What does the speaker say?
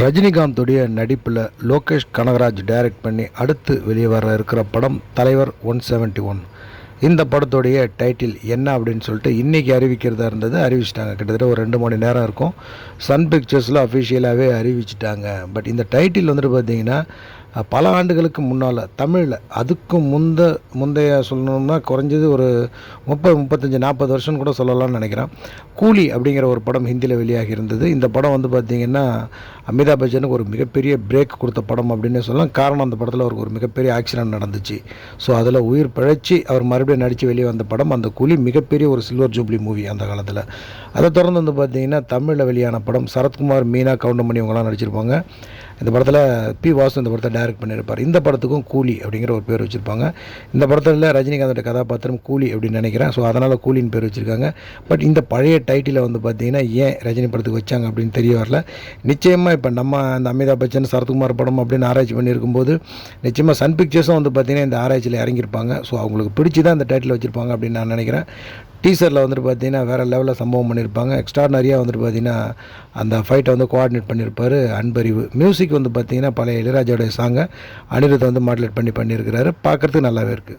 ரஜினிகாந்தோடைய நடிப்பில் லோகேஷ் கனகராஜ் டைரக்ட் பண்ணி அடுத்து வெளியே வர இருக்கிற படம் தலைவர் ஒன் செவன்ட்டி ஒன். இந்த படத்துடைய டைட்டில் என்ன அப்படின்னு சொல்லிட்டு இன்றைக்கி அறிவிக்கிறதா இருந்தது அறிவிச்சிட்டாங்க. கிட்டத்தட்ட ஒரு ரெண்டு மணி நேரம் இருக்கும். சன் பிக்சர்ஸில் அஃபிஷியலாகவே அறிவிச்சிட்டாங்க. பட் இந்த டைட்டில் வந்துட்டு பார்த்தீங்கன்னா பல ஆண்டுகளுக்கு முன்னால் தமிழில் அதுக்கும் முந்த முந்தைய சொல்லணும்னா குறைஞ்சது ஒரு முப்பது முப்பத்தஞ்சு நாற்பது வருஷம் கூட சொல்லலாம்னு நினைக்கிறேன். கூலி அப்படிங்கிற ஒரு படம் ஹிந்தியில் வெளியாகி இருந்தது. இந்த படம் வந்து பார்த்திங்கன்னா அமிதாப் பச்சனுக்கு ஒரு மிகப்பெரிய பிரேக் கொடுத்த படம் அப்படின்னு சொல்லலாம். காரணம் அந்த படத்தில் அவருக்கு ஒரு மிகப்பெரிய ஆக்சிடென்ட் நடந்துச்சு. ஸோ அதில் உயிர் பிழைச்சி அவர் மறுபடியும் நடித்து வெளியே வந்த படம். அந்த கூலி மிகப்பெரிய ஒரு சில்வர் ஜூப்ளி மூவி அந்த காலத்தில். அதை தொடர்ந்து வந்து பார்த்திங்கன்னா தமிழில் வெளியான படம் சரத்குமார் மீனா கவுண்டமணி இவங்களாம் நடிச்சிருப்பாங்க. இந்த படத்தில் பி வாசு இந்த படத்தை டைரக்ட் பண்ணியிருப்பார். இந்த படத்துக்கும் கூலி அப்படிங்கிற ஒரு பேர் வச்சுருப்பாங்க. இந்த படத்தில் ரஜினிகாந்தோட கதாபாத்திரம் கூலி அப்படின்னு நினைக்கிறேன். ஸோ அதனால் கூலின்னு பேர் வச்சுருக்காங்க. பட் இந்த பழைய டைட்டிலை வந்து பார்த்தீங்கன்னா ஏன் ரஜினி படத்துக்கு வச்சாங்க அப்படின்னு தெரிய வரல. நிச்சயமாக இப்போ நம்ம அந்த அமிதாப் பச்சன் சரத்குமார் படம் அப்படின்னு ஆராய்ச்சி பண்ணியிருக்கும்போது நிச்சயமாக சன் பிக்சர்ஸும் வந்து பார்த்திங்கன்னா இந்த ஆராய்ச்சியில் இறங்கியிருப்பாங்க. ஸோ அவங்களுக்கு பிடிச்சி தான் இந்த டைட்டில் வச்சுருப்பாங்க அப்படின்னு நான் நினைக்கிறேன். டீசரில் வந்துட்டு பார்த்தீங்கன்னா வேறு லெவலில் சம்பவம் பண்ணியிருப்பாங்க. எக்ஸ்ட்ரானரியாக வந்துட்டு பார்த்தீங்கன்னா அந்த ஃபைட்டை வந்து கோஆர்டினேட் பண்ணியிருப்பார் அன்பறிவு. மியூசிக் வந்து பார்த்தீங்கன்னா பழைய இளையராஜாவுடைய சாங்கை அனிருத் வந்து மாடுலேட் பண்ணி பண்ணியிருக்கிறாரு. பார்க்குறதுக்கு நல்லாவே இருக்குது